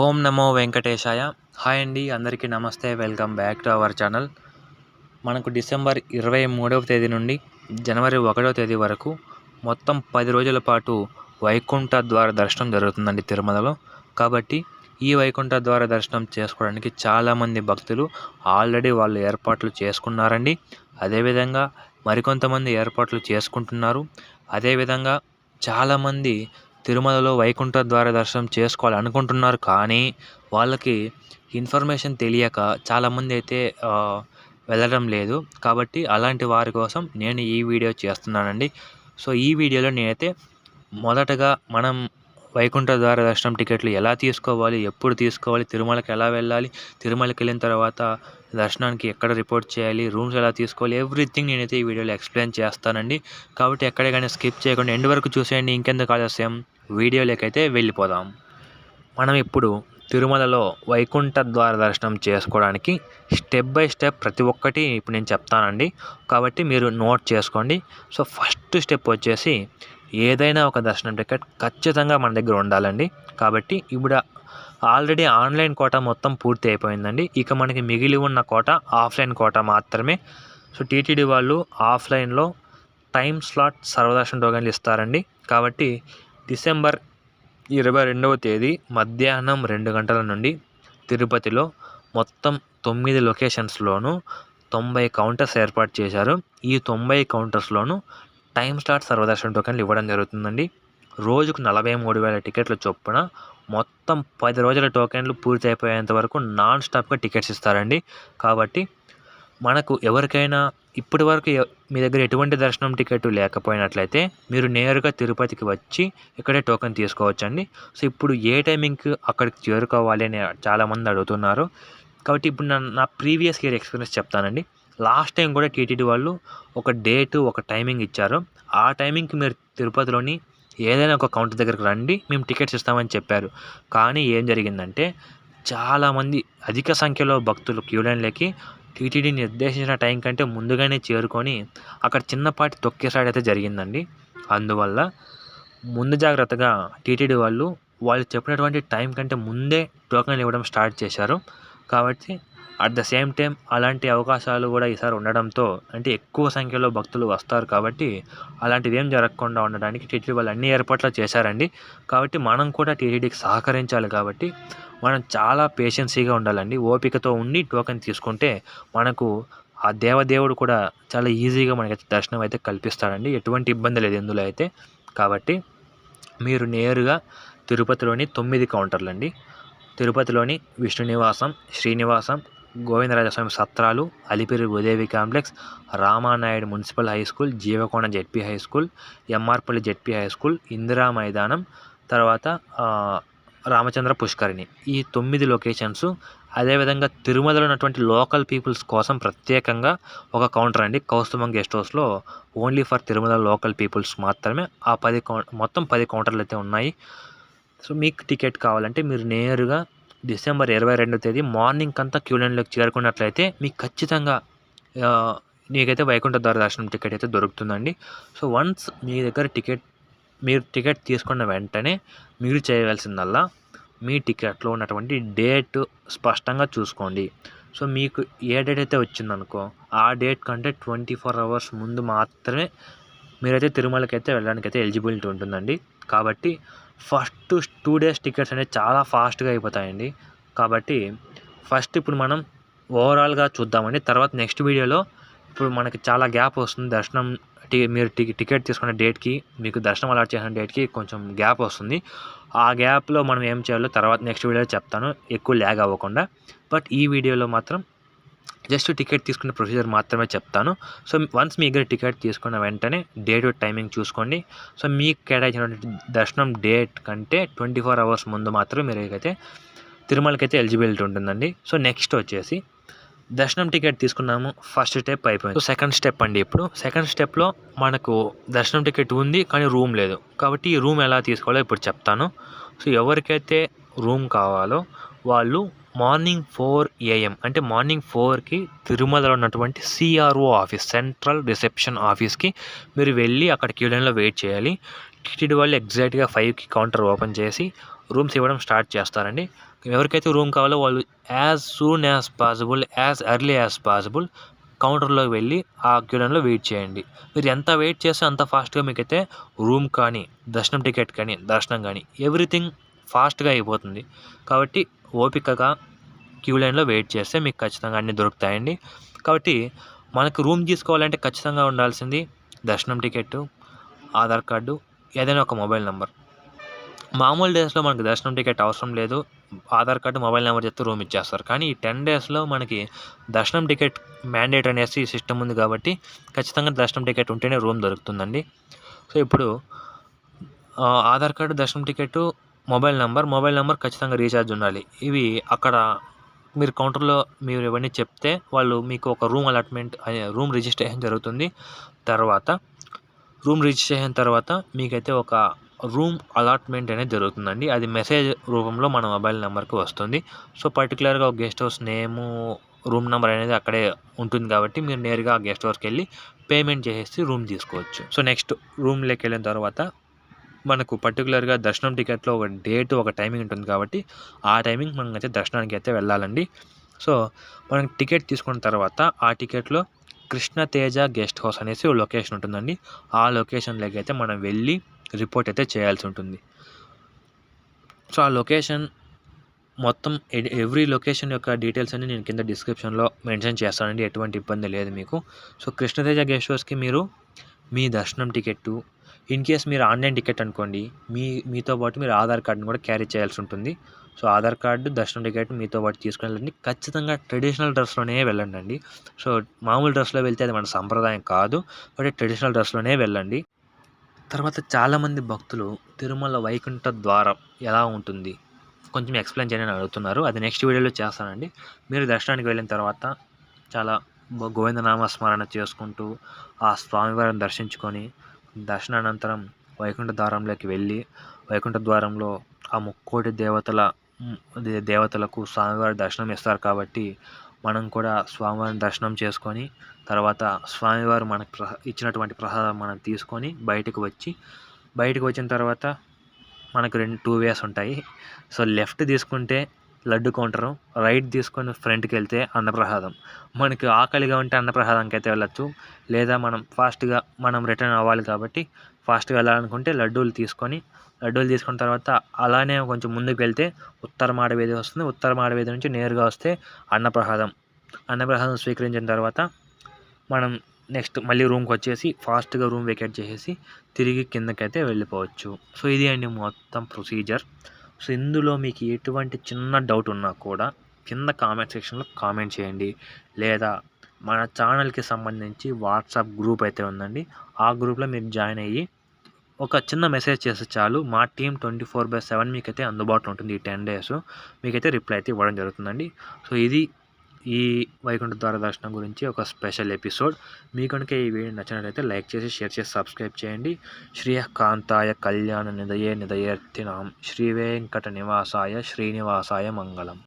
ఓం నమో వెంకటేశాయ. Hi అండి అందరికీ నమస్తే welcome back to our channel. మనకు డిసెంబర్ ఇరవై మూడవ తేదీ నుండి జనవరి ఒకటవ తేదీ వరకు మొత్తం పది రోజుల పాటు వైకుంఠ ద్వార దర్శనం జరుగుతుందండి తిరుమలలో. కాబట్టి ఈ వైకుంఠ ద్వార దర్శనం చేసుకోవడానికి చాలామంది భక్తులు ఆల్రెడీ వాళ్ళు ఏర్పాట్లు చేసుకున్నారండి. అదేవిధంగా మరికొంతమంది ఏర్పాట్లు చేసుకుంటున్నారు. అదేవిధంగా చాలామంది తిరుమలలో వైకుంఠ ద్వార దర్శనం చేసుకోవాలి అనుకుంటున్నారు కానీ వాళ్ళకి ఇన్ఫర్మేషన్ తెలియక చాలామంది అయితే వెళ్ళడం లేదు. కాబట్టి అలాంటి వారి కోసం నేను ఈ వీడియో చేస్తున్నానండి. సో ఈ వీడియోలో నేనైతే మొదటగా మనం వైకుంఠ ద్వార దర్శనం టికెట్లు ఎలా తీసుకోవాలి ఎప్పుడు తీసుకోవాలి తిరుమలకి ఎలా వెళ్ళాలి తిరుమలకి వెళ్ళిన తర్వాత దర్శనానికి ఎక్కడ రిపోర్ట్ చేయాలి రూమ్స్ ఎలా తీసుకోవాలి ఎవ్రీథింగ్ నేనైతే ఈ వీడియోలో ఎక్స్ప్లెయిన్ చేస్తానండి. కాబట్టి ఎక్కడికైనా కానీ స్కిప్ చేయకుండా ఎండ్ వరకు చూసేయండి. ఇంకెందుకు ఆలస్యం? వీడియోలోకైతే అయితే వెళ్ళిపోదాం. మనం ఇప్పుడు తిరుమలలో వైకుంఠ ద్వార దర్శనం చేసుకోవడానికి స్టెప్ బై స్టెప్ ప్రతి ఒక్కటి ఇప్పుడు నేను చెప్తానండి. కాబట్టి మీరు నోట్ చేసుకోండి. సో ఫస్ట్ స్టెప్ వచ్చేసి ఏదైనా ఒక దర్శనం టికెట్ ఖచ్చితంగా మన దగ్గర ఉండాలండి. కాబట్టి ఇప్పుడు ఆల్రెడీ ఆన్లైన్ కోట మొత్తం పూర్తి అయిపోయిందండి. ఇక మనకి మిగిలి ఉన్న కోట ఆఫ్లైన్ కోట మాత్రమే. సో టీటీడీ వాళ్ళు ఆఫ్లైన్లో టైం స్లాట్ సర్వదర్శన టోకెన్లు ఇస్తారండి. కాబట్టి డిసెంబర్ ఇరవై రెండవ తేదీ మధ్యాహ్నం రెండు గంటల నుండి తిరుపతిలో మొత్తం తొమ్మిది లొకేషన్స్లోనూ తొంభై కౌంటర్స్ ఏర్పాటు చేశారు. ఈ తొంభై కౌంటర్స్లోనూ టైం స్లాట్ సర్వదర్శన టోకెన్లు ఇవ్వడం జరుగుతుందండి. రోజుకు నలభై మూడు వేల టికెట్ల చొప్పున మొత్తం పది రోజుల టోకెన్లు పూర్తి అయిపోయేంత వరకు నాన్ స్టాప్గా టికెట్స్ ఇస్తారండి. కాబట్టి మనకు ఎవరికైనా ఇప్పటి వరకు మీ దగ్గర ఎటువంటి దర్శనం టికెట్ లేకపోయినట్లయితే మీరు నేరుగా తిరుపతికి వచ్చి ఇక్కడే టోకెన్ తీసుకోవచ్చండి. సో ఇప్పుడు ఏ టైమింగ్కి అక్కడికి చేరుకోవాలి అని చాలామంది అడుగుతున్నారు. కాబట్టి ఇప్పుడు నా ప్రీవియస్ ఇయర్ ఎక్స్పీరియన్స్ చెప్తానండి. లాస్ట్ టైం కూడా టీటీడీ వాళ్ళు ఒక డేటు ఒక టైమింగ్ ఇచ్చారు. ఆ టైమింగ్కి మీరు తిరుపతిలోని ఏదైనా ఒక కౌంటర్ దగ్గరికి రండి మేము టికెట్స్ ఇస్తామని చెప్పారు. కానీ ఏం జరిగిందంటే చాలామంది అధిక సంఖ్యలో భక్తులు క్యూలైన్లకి టీటీడీ నిర్దేశించిన టైం కంటే ముందుగానే చేరుకొని అక్కడ చిన్నపాటి తొక్కేసాడు అయితే జరిగిందండి. అందువల్ల ముందు జాగ్రత్తగా టీటీడీ వాళ్ళు వాళ్ళు చెప్పినటువంటి టైం కంటే ముందే టోకెన్లు ఇవ్వడం స్టార్ట్ చేశారు. కాబట్టి అట్ ద సేమ్ టైం అలాంటి అవకాశాలు కూడా ఈసారి ఉండడంతో అంటే ఎక్కువ సంఖ్యలో భక్తులు వస్తారు కాబట్టి అలాంటిది ఏం జరగకుండా ఉండడానికి టీటీడీ వాళ్ళు అన్ని ఏర్పాట్లు చేశారండి. కాబట్టి మనం కూడా టీటీడీకి సహకరించాలి కాబట్టి మనం చాలా పేషెన్సీగా ఉండాలండి. ఓపికతో ఉండి టోకెన్ తీసుకుంటే మనకు ఆ దేవదేవుడు కూడా చాలా ఈజీగా మనకి దర్శనం అయితే కల్పిస్తాడండి. ఎటువంటి ఇబ్బంది లేదు ఇందులో అయితే. కాబట్టి మీరు నేరుగా తిరుపతిలోని తొమ్మిది కౌంటర్లు అండి తిరుపతిలోని విష్ణు నివాసం Srinivasam Govindarajaswamy సత్రాలు Alipiri Bhudevi complex Ramanaidu municipal high school Jeevakona ZP high school MR Palli ZP high school Indira మైదానం తర్వాత రామచంద్ర పుష్కరిణి. ఈ తొమ్మిది లొకేషన్స్ అదేవిధంగా తిరుమలలో ఉన్నటువంటి లోకల్ పీపుల్స్ కోసం ప్రత్యేకంగా ఒక కౌంటర్ అండి. కౌస్తుభం గెస్ట్ హౌస్లో only for Tirumala local peoples మాత్రమే ఆ పది కౌ మొత్తం పది కౌంటర్లు అయితే ఉన్నాయి. సో మీకు టికెట్ కావాలంటే మీరు నేరుగా డిసెంబర్ ఇరవై రెండో తేదీ మార్నింగ్ అంతా క్యూ లైన్లోకి చేరుకున్నట్లయితే మీకు ఖచ్చితంగా నీకైతే మీకైతే వైకుంఠ ద్వార దర్శనం టికెట్ అయితే దొరుకుతుందండి. సో వన్స్ మీ దగ్గర టికెట్ మీరు టికెట్ తీసుకున్న వెంటనే మీరు చేయవలసిందల్లా మీ టికెట్లో ఉన్నటువంటి డేట్ స్పష్టంగా చూసుకోండి. సో మీకు ఏ డేట్ అయితే వచ్చిందనుకో ఆ డేట్ కంటే ట్వంటీ ఫోర్ అవర్స్ ముందు మాత్రమే మీరైతే తిరుమలకి అయితే వెళ్ళడానికి అయితే ఎలిజిబిలిటీ ఉంటుందండి. కాబట్టి ఫస్ట్ టూ డేస్ టికెట్స్ అనేవి చాలా ఫాస్ట్గా అయిపోతాయండి. కాబట్టి ఫస్ట్ ఇప్పుడు మనం ఓవరాల్గా చూద్దామండి. తర్వాత నెక్స్ట్ వీడియోలో ఇప్పుడు మనకి చాలా గ్యాప్ వస్తుంది. దర్శనం టి మీరు టికెట్ తీసుకున్న డేట్కి మీకు దర్శనం అలాట్ చేసిన డేట్కి కొంచెం గ్యాప్ వస్తుంది. ఆ గ్యాప్లో మనం ఏం చేయాలో తర్వాత నెక్స్ట్ వీడియోలో చెప్తాను. ఎక్కువ ల్యాగ్ అవ్వకుండా. బట్ ఈ వీడియోలో మాత్రం జస్ట్ టికెట్ తీసుకునే ప్రొసీజర్ మాత్రమే చెప్తాను. సో వన్స్ మీ దగ్గర టికెట్ తీసుకున్న వెంటనే డేట్ టైమింగ్ చూసుకోండి. సో మీకు కేటాయించినటువంటి దర్శనం డేట్ కంటే ట్వంటీ ఫోర్ అవర్స్ ముందు మాత్రమే మీరు అయితే తిరుమలకి అయితే ఎలిజిబిలిటీ ఉంటుందండి. సో నెక్స్ట్ వచ్చేసి దర్శనం టికెట్ తీసుకున్నాము ఫస్ట్ స్టెప్ అయిపోయింది. సో సెకండ్ స్టెప్ అండి ఇప్పుడు. సెకండ్ స్టెప్లో మనకు దర్శనం టికెట్ ఉంది కానీ రూమ్ లేదు. కాబట్టి ఈ రూమ్ ఎలా తీసుకోవాలో ఇప్పుడు చెప్తాను. సో ఎవరికైతే రూమ్ కావాలో వాళ్ళు మార్నింగ్ ఫోర్ ఏఎం అంటే మార్నింగ్ ఫోర్కి తిరుమలలో ఉన్నటువంటి సిఆర్ఓ ఆఫీస్ సెంట్రల్ రిసెప్షన్ ఆఫీస్కి మీరు వెళ్ళి అక్కడ క్యూ లైన్లో వెయిట్ చేయాలి. టీటీడీ వాళ్ళు ఎగ్జాక్ట్గా ఫైవ్కి కౌంటర్ ఓపెన్ చేసి రూమ్స్ ఇవ్వడం స్టార్ట్ చేస్తారండి. ఎవరికైతే రూమ్ కావాలో వాళ్ళు as soon as possible as early as possible కౌంటర్లోకి వెళ్ళి ఆ క్యూలైన్లో వెయిట్ చేయండి. మీరు ఎంత వెయిట్ చేస్తే అంత ఫాస్ట్గా మీకైతే రూమ్ కానీ దర్శనం టికెట్ కానీ దర్శనం కానీ ఎవ్రీథింగ్ ఫాస్ట్గా అయిపోతుంది. కాబట్టి ఓపికగా క్యూ లైన్లో వెయిట్ చేస్తే మీకు ఖచ్చితంగా అన్నీ దొరుకుతాయండి. కాబట్టి మనకు రూమ్ తీసుకోవాలంటే ఖచ్చితంగా ఉండాల్సింది దర్శనం టికెట్ ఆధార్ కార్డు ఏదైనా ఒక మొబైల్ నెంబర్. మామూలు డేస్లో మనకు దర్శనం టికెట్ అవసరం లేదు. ఆధార్ కార్డు మొబైల్ నెంబర్ చెప్తే రూమ్ ఇచ్చేస్తారు. కానీ ఈ టెన్ డేస్లో మనకి దర్శనం టికెట్ మ్యాండేట్ అనేసి సిస్టమ్ ఉంది కాబట్టి ఖచ్చితంగా దర్శనం టికెట్ ఉంటేనే రూమ్ దొరుకుతుందండి. సో ఇప్పుడు ఆధార్ కార్డు దర్శనం ticket mobile number mobile number ఖచ్చితంగా రీఛార్జ్ ఉండాలి. ఇవి అక్కడ మీరు కౌంటర్లో మీరు ఇవన్నీ చెప్తే వాళ్ళు మీకు ఒక రూమ్ అలాట్మెంట్ రూమ్ రిజిస్ట్రేషన్ జరుగుతుంది. తర్వాత రూమ్ రిజిస్ట్రేషన్ తర్వాత మీకైతే ఒక రూమ్ అలాట్మెంట్ అనేది జరుగుతుందండి. అది మెసేజ్ రూపంలో మన మొబైల్ నెంబర్కి వస్తుంది. సో పర్టికులర్గా ఒక guest house name room number అనేది అక్కడే ఉంటుంది కాబట్టి మీరు నేరుగా ఆ గెస్ట్ హౌస్కి వెళ్ళి పేమెంట్ చేసేసి రూమ్ తీసుకోవచ్చు. సో నెక్స్ట్ రూమ్లోకి వెళ్ళిన తర్వాత మనకు పర్టికులర్గా దర్శనం టికెట్లో ఒక డేట్ ఒక టైమింగ్ ఉంటుంది కాబట్టి ఆ టైమింగ్ మనం అయితే దర్శనానికి అయితే వెళ్ళాలండి. సో మనం టికెట్ తీసుకున్న తర్వాత ఆ టికెట్లో కృష్ణతేజ గెస్ట్ హౌస్ అనేసి లొకేషన్ ఉంటుందండి. ఆ లొకేషన్లోకి అయితే మనం వెళ్ళి రిపోర్ట్ అయితే చేయాల్సి ఉంటుంది. సో ఆ లొకేషన్ మొత్తం ఎవ్రీ లొకేషన్ యొక్క డీటెయిల్స్ అన్ని నేను కింద డిస్క్రిప్షన్లో మెన్షన్ చేస్తానండి. ఎటువంటి ఇబ్బంది లేదు మీకు. సో కృష్ణతేజ గెస్ట్ హౌస్కి మీరు మీ దర్శనం టికెట్టు ఇన్ కేస్ మీరు ఆన్లైన్ టికెట్ అనుకోండి మీ మీతో పాటు మీరు ఆధార్ కార్డుని కూడా క్యారీ చేయాల్సి ఉంటుంది. సో ఆధార్ కార్డు దర్శనం టికెట్ మీతో పాటు తీసుకుని వెళ్ళండి. ఖచ్చితంగా ట్రెడిషనల్ డ్రెస్లోనే వెళ్ళండి అండి సో మామూలు డ్రెస్లో వెళ్తే అది మన సంప్రదాయం కాదు బట్ ట్రెడిషనల్ డ్రెస్లోనే వెళ్ళండి. తర్వాత చాలామంది భక్తులు తిరుమల వైకుంఠ ద్వారం ఎలా ఉంటుంది? కొంచెం ఎక్స్ప్లెయిన్ చేయని అడుగుతున్నారు. అది నెక్స్ట్ వీడియోలో చేస్తానండి. మీరు దర్శనానికి వెళ్ళిన తర్వాత చాలా గోవిందనామ స్మరణ చేసుకుంటూ ఆ స్వామివారిని దర్శించుకొని దర్శనానంతరం వైకుంఠ ద్వారంలోకి వెళ్ళి వైకుంఠ ద్వారంలో ఆ ముక్కోటి దేవతల దేవతలకు స్వామివారి దర్శనం ఇస్తారు కాబట్టి మనం కూడా స్వామివారిని దర్శనం చేసుకొని తర్వాత స్వామివారు మనకు ప్ర ఇచ్చినటువంటి ప్రసాదం మనం తీసుకొని బయటకు వచ్చి బయటకు వచ్చిన తర్వాత మనకు రెండు టూ వేస్ ఉంటాయి. సో లెఫ్ట్ తీసుకుంటే లడ్డు కౌంటరు రైట్ తీసుకొని ఫ్రంట్కి వెళ్తే అన్నప్రసాదం. మనకి ఆకలిగా ఉంటే అన్నప్రసాదంకి అయితే వెళ్ళచ్చు. లేదా మనం ఫాస్ట్గా మనం రిటర్న్ అవ్వాలి కాబట్టి ఫాస్ట్గా వెళ్ళాలనుకుంటే లడ్డూలు తీసుకొని లడ్డూలు తీసుకున్న తర్వాత అలానే కొంచెం ముందుకు వెళ్తే ఉత్తర మాడవేది వస్తుంది. ఉత్తర మాడవేది నుంచి నేరుగా వస్తే అన్నప్రసాదం. అన్నప్రసాదం స్వీకరించిన తర్వాత మనం నెక్స్ట్ మళ్ళీ రూమ్కి వచ్చేసి ఫాస్ట్గా రూమ్ వెకేట్ చేసేసి తిరిగి కిందకైతే వెళ్ళిపోవచ్చు. సో ఇది అండి మొత్తం ప్రొసీజర్. సో ఇందులో మీకు ఎటువంటి చిన్న డౌట్ ఉన్నా కూడా కింద కామెంట్ సెక్షన్లో కామెంట్ చేయండి. లేదా మన ఛానల్కి సంబంధించి వాట్సాప్ గ్రూప్ అయితే ఉందండి. ఆ గ్రూప్లో మీరు జాయిన్ అయ్యి ఒక చిన్న మెసేజ్ చేస్తే చాలు. మా team twenty four by seven మీకైతే అందుబాటులో ఉంటుంది ఈ టెన్ డేస్ మీకైతే రిప్లై అయితే ఇవ్వడం జరుగుతుందండి. సో ఇది ఈ వైకుంఠ ద్వార దర్శనం గురించి ఒక స్పెషల్ ఎపిసోడ్. మీ కనుక ఈ వీడియో నచ్చినట్లయితే లైక్ చేసి షేర్ చేసి సబ్స్క్రైబ్ చేయండి. శ్రీయకాంతాయ కళ్యాణ నిదయే నిదయర్తినాం శ్రీ వెంకట నివాసాయ శ్రీనివాసాయ మంగళం.